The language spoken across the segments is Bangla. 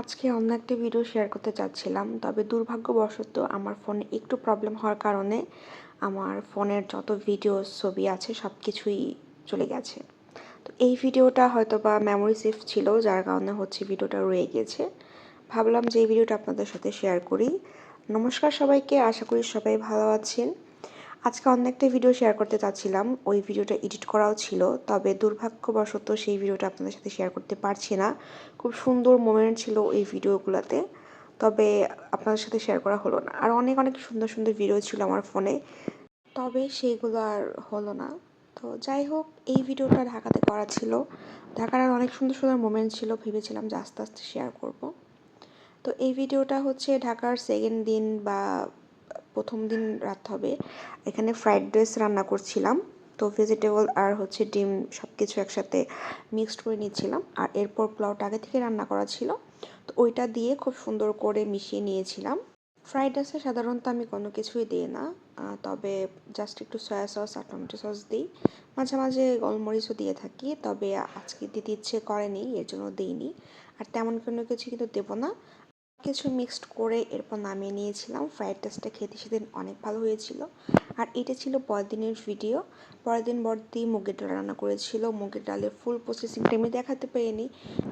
আজকে অন্য একটা ভিডিও শেয়ার করতে চাচ্ছিলাম, তবে দুর্ভাগ্যবশত আমার ফোনে একটু প্রবলেম হওয়ার কারণে আমার ফোনের যত ভিডিও ছবি আছে সব কিছুই চলে গেছে। তো এই ভিডিওটা হয়তো বা মেমোরি সেফ ছিল, যার কারণে হচ্ছে ভিডিওটা রয়ে গেছে। ভাবলাম যে এই ভিডিওটা আপনাদের সাথে শেয়ার করি। নমস্কার সবাইকে, আশা করি সবাই ভালো আছেন। আজকে অন্য একটা ভিডিও শেয়ার করতে চাচ্ছিলাম। ওই ভিডিওটা এডিট করাও ছিল, তবে দুর্ভাগ্যবশত সেই ভিডিওটা আপনাদের সাথে শেয়ার করতে পারছি না। খুব সুন্দর মোমেন্ট ছিল এই ভিডিওগুলোতে তবে আপনাদের সাথে শেয়ার করা হলো না। আর অনেক অনেক সুন্দর সুন্দর ভিডিও ছিল আমার ফোনে তবে সেইগুলো আর হলো না। তো যাই হোক, এই ভিডিওটা ঢাকাতে করা ছিল। ঢাকার আর অনেক সুন্দর সুন্দর মোমেন্ট ছিল, ভেবেছিলাম যে আস্তে আস্তে শেয়ার করব। তো এই ভিডিওটা হচ্ছে ঢাকার সেকেন্ড দিন বা প্রথম দিন রাত হবে। এখানে ফ্রাইড রাইস রান্না করছিলাম। তো ভেজিটেবল আর হচ্ছে ডিম সব কিছু একসাথে মিক্সড করে নিচ্ছিলাম। আর এরপর পোলাওটা আগে থেকে রান্না করা ছিল। তো ওইটা দিয়ে খুব সুন্দর করে মিশিয়ে নিয়েছিলাম। ফ্রাইড রাইসে সাধারণত আমি কোনো কিছুই দিই না। তবে জাস্ট একটু সয়া সস আর টমেটো সস দিই। মাঝে মাঝে গোলমরিচও দিয়ে থাকি, তবে আজকে দিতে ইচ্ছে করেনি, এর জন্য দিইনি। আর তেমন কোনো কিছু কিন্তু দেবো না। কিছু মিক্সড করে এরপর নামিয়ে নিয়েছিলাম। ফ্রায়েড রাইসটা খেতে সেদিন অনেক ভালো হয়েছিল। আর এটা ছিল পরের দিনের ভিডিও পরের দিন মুগের ডাল রান্না করেছিল। মুগের ডালের ফুল প্রসেসিংটা আমি দেখাতে পারিনি।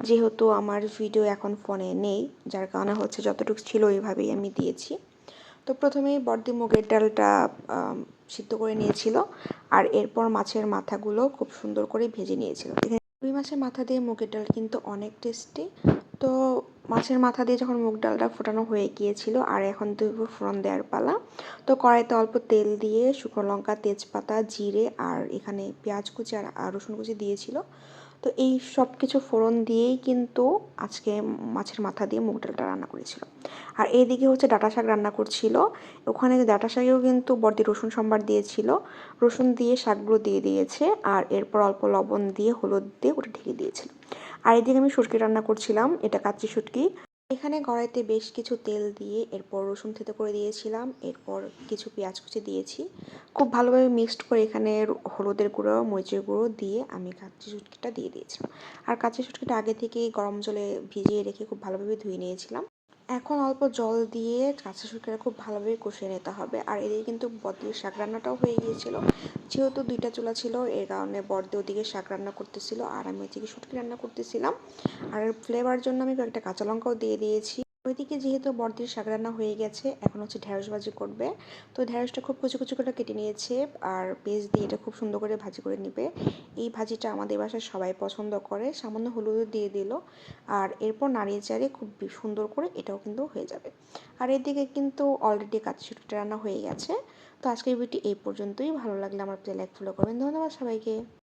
যেহেতু আমার ভিডিও এখন ফোনে নেই, যার কারণে হচ্ছে যতটুকু ছিল ওইভাবেই আমি দিয়েছি। তো প্রথমেই বর্দি মুগের ডালটা সিদ্ধ করে নিয়েছিল। আর এরপর মাছের মাথাগুলো খুব সুন্দর করে ভেজে নিয়েছিল। রুই মাছের মাথা দিয়ে মুগের ডাল কিন্তু অনেক টেস্টি তো মাছের মাথা দিয়ে যখন মুগ ডালটা ফোটানো হয়ে গিয়েছিল আর এখন দেবো ফোড়ন দেওয়ার পালা, তো কড়াইতে অল্প তেল দিয়ে শুকনো লঙ্কা, তেজপাতা, জিরে আর এখানে পেঁয়াজ কুচি আর রসুন কুচি দিয়েছিল। তো এই সব কিছু ফোড়ন দিয়েই কিন্তু আজকে মাছের মাথা দিয়ে মুগ ডালটা রান্না করেছিল। আর এইদিকে হচ্ছে ডাটা শাক রান্না করছিল। ওখানে ডাটা শাকেও কিন্তু বর্দি রসুন সম্বার দিয়েছিল। রসুন দিয়ে শাকগুলো দিয়ে দিয়েছে আর এরপর অল্প লবণ দিয়ে হলুদ দিয়ে ওটা ঢেকে দিয়েছিল। আর এদিকে আমি শুটকি রান্না করছিলাম, এটা কাচ্চি শুটকি। এখানে কড়াইতে বেশ কিছু তেল দিয়ে এরপর রসুন থেতে করে দিয়েছিলাম, এরপর কিছু পেঁয়াজ কুচি দিয়েছি। খুব ভালোভাবে মিক্সড করে এখানে হলুদের গুঁড়ো, মরিচের গুঁড়ো দিয়ে আমি কাঁচি শুটকিটা দিয়ে দিয়েছিলাম। আর কাচ্চি শুটকিটা আগে থেকেই গরম জলে ভিজিয়ে রেখে খুব ভালোভাবে ধুয়ে নিয়েছিলাম। এখন অল্প জল দিয়ে কাঁচা শুটকিটা খুব ভালোভাবে কষিয়ে নিতে হবে। আর এদিকে কিন্তু বদ্রির শাক রান্নাটাও হয়ে গিয়েছিল। যেহেতু দুইটা চুলা ছিল, এর কারণে বর্দে ওদিকে শাক রান্না করতেছিল। আর আমি ওদিকে শুটকি রান্না করতেছিলাম। আর ফ্লেভার জন্য আমি কয়েকটা কাঁচা লঙ্কাও দিয়ে দিয়েছি। ওইদিকে যেহেতু বর্দির শাক রান্না হয়ে গেছে, এখন হচ্ছে ঢ্যাঁড়স ভাজি করবে। তো ঢ্যাঁড়সটা খুব কুচু কুচু করে কেটে নিয়েছে আর পেঁয়াজ দিয়ে এটা খুব সুন্দর করে ভাজি করে নিবে। এই ভাজিটা আমাদের বাসায় সবাই পছন্দ করে, সামান্য হলুদ দিয়ে দিল আর এরপর নাড়িয়ে চাড়িয়ে খুব সুন্দর করে এটাও কিন্তু হয়ে যাবে। আর এদিকে কিন্তু অলরেডি কাঁচি রান্না হয়ে গেছে। তো আজকের ভিডিও এই পর্যন্তই। ভালো লাগলে আমার প্লে লাইক ফলো করবেন। ধন্যবাদ সবাইকে।